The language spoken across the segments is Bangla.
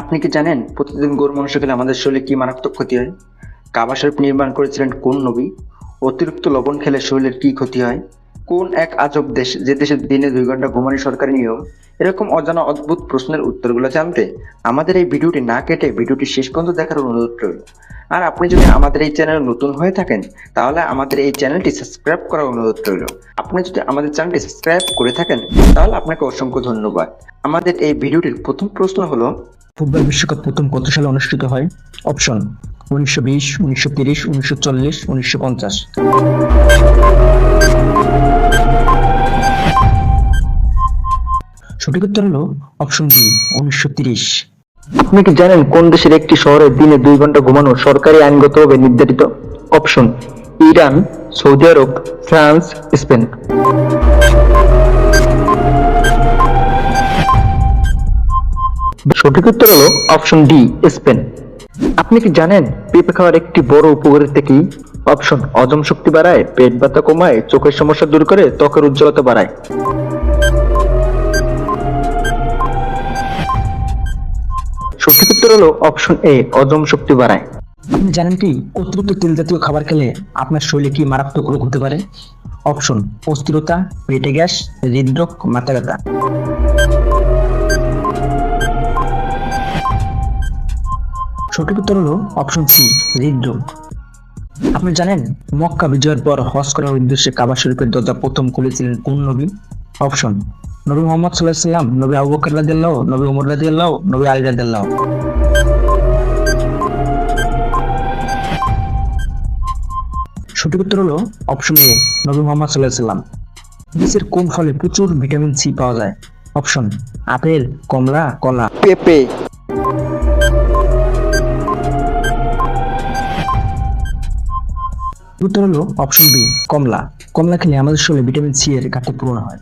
আপনি কি জানেন প্রতিদিন গরু মাংস খেলে আমাদের শরীরে কি মারাত্মক ক্ষতি হয়? কাবা শরীফ নির্মাণ করেছিলেন কোন নবী? অতিরিক্ত লবণ খেলে শরীরের কি ক্ষতি হয়? কোন এক আজব দেশ যে দেশে দিনে দুই ঘণ্টা ঘুমানো সরকারি নিয়ম? এরকম অজানা অদ্ভুত প্রশ্নের উত্তরগুলো জানতে আমাদের এই ভিডিওটি না কেটে ভিডিওটি শেষ পর্যন্ত দেখার অনুরোধ রইল। আর আপনি যদি আমাদের এই চ্যানেল নতুন হয়ে থাকেন, তাহলে আমাদের এই চ্যানেলটি সাবস্ক্রাইব করার অনুরোধ রইল। আপনি যদি আমাদের চ্যানেলটি সাবস্ক্রাইব করে থাকেন, তাহলে আপনাকে অসংখ্য ধন্যবাদ। আমাদের এই ভিডিওটির প্রথম প্রশ্ন হলো ফুটবল বিশ্বকাপ প্রথম কত সালে অনুষ্ঠিত হয়? অপশন উনিশশো বিশ, উনিশশো তিরিশ, উনিশশো চল্লিশ, উনিশশো পঞ্চাশ। সঠিক উত্তর হলো অপশন বি উনিশশো তিরিশ। আপনি কি জানেন কোন দেশের একটি শহরে দিনে দুই ঘণ্টা ঘুমানো সরকারি আইনগতভাবে নির্ধারিত? Option Iran, Saudi Arab, France, Spain. সঠিক উত্তর হলো অপশন ডি স্পেন আপনি কি জানেন পেঁপে খাওয়ার একটি বড় উপকারিতা কি? অপশন অজম শক্তি বাড়ায়, পেট ব্যথা কমায়, চোখের সমস্যা দূর করে, ত্বকের উজ্জ্বলতা বাড়ায়। সঠিক উত্তর হলো অপশন এ অজম শক্তি বাড়ায়। জানেন কি, অতিরিক্ত তেল জাতীয় খাবার খেলে আপনার শরীরে কি মারাত্মক রোগ হতে পারে? অপশন অস্থিরতা, পেটে গ্যাস, হৃদরোগ, মাথা ব্যথা। সঠিক উত্তর হলো অপশন সি হৃদরোগ আপনি জানেন, মক্কা বিজয়ের পর হজ করার উদ্দেশ্যে কাবা শরীফের দরজা প্রথম খুলেছিলেন কোন নবী? অপশন নবী মোহাম্মদ সাল্লাহ সাল্লাম নবী আবু বকর রাদিয়াল্লাহু, নবী ওমর রাদিয়াল্লাহু, নবী আলী রাদিয়াল্লাহু। সঠিক উত্তর হলো অপশন এ নবী মোহাম্মদ সাল্লাহ সাল্লাম কোন ফলে প্রচুর ভিটামিন সি পাওয়া যায়? অপশন আপেল, কমলা, কলা। পেঁপে। উত্তর হলো অপশন বি কমলা। কমলা খেলে আমাদের শরীরে ভিটামিন সি এর ঘাটতি পূরণ হয়।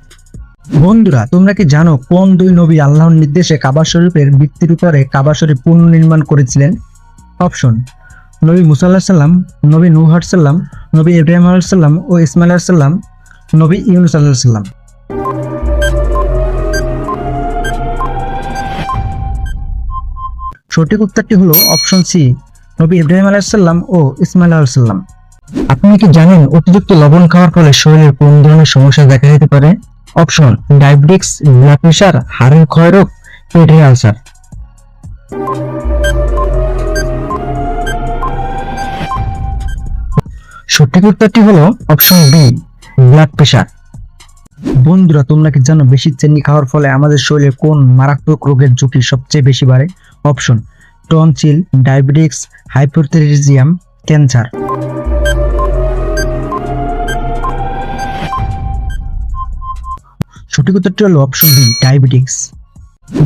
বন্ধুরা, তোমরা কি জানো কোন দুই নবী আল্লাহর নির্দেশে কাবা শরীফের ভিত্তির উপরে কাবা শরীফ পুনর্নির্মাণ করেছিলেন? অপশন নবী মুসা আল্লাহ সাল্লাম নবী নূহ সাল্লাম নবী ইব্রাহিম সাল্লাম ও ইসমাইল সাল্লাম নবী ইউনুস আল্লাহ সাল্লাম সঠিক উত্তরটি হলো অপশন সি নবী ইব্রাহিম আলাইসাল্লাম ও ইসমাইল আলাইসাল্লাম আপনি কি জানেন অতিরিক্ত লবণ খাওয়ার ফলে শরীরের কোন ধরনের সমস্যা দেখা যেতে পারে? অপশন ডায়াবেটিক্স ব্লাড প্রেশার হাড়ের ক্ষয়রোগ পেটের আলসার। সঠিক উত্তরটি হলো অপশন বি ব্লাড প্রেশার বন্ধুরা, তোমরা কি জানো বেশি চিনি খাওয়ার ফলে আমাদের শরীরে কোন মারাত্মক রোগের ঝুঁকি সবচেয়ে বেশি বাড়ে? Option, tonsil diabetics hypothyroidism cancer সঠিক উত্তরটি হলো অপশন বি ডায়াবেটিক্স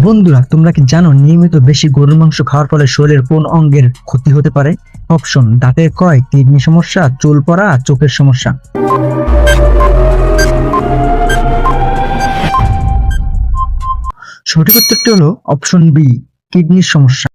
বন্ধুরা, তোমরা কি জানো নিয়মিত বেশি গরুর মাংস খাওয়ার ফলে শরীরের কোন অঙ্গের ক্ষতি হতে পারে? অপশন, দাঁতের ক্ষয় কিডনি সমস্যা, চুল পড়া, চোখের সমস্যা। সঠিক উত্তরটি হলো অপশন বি, কিডনির সমস্যা।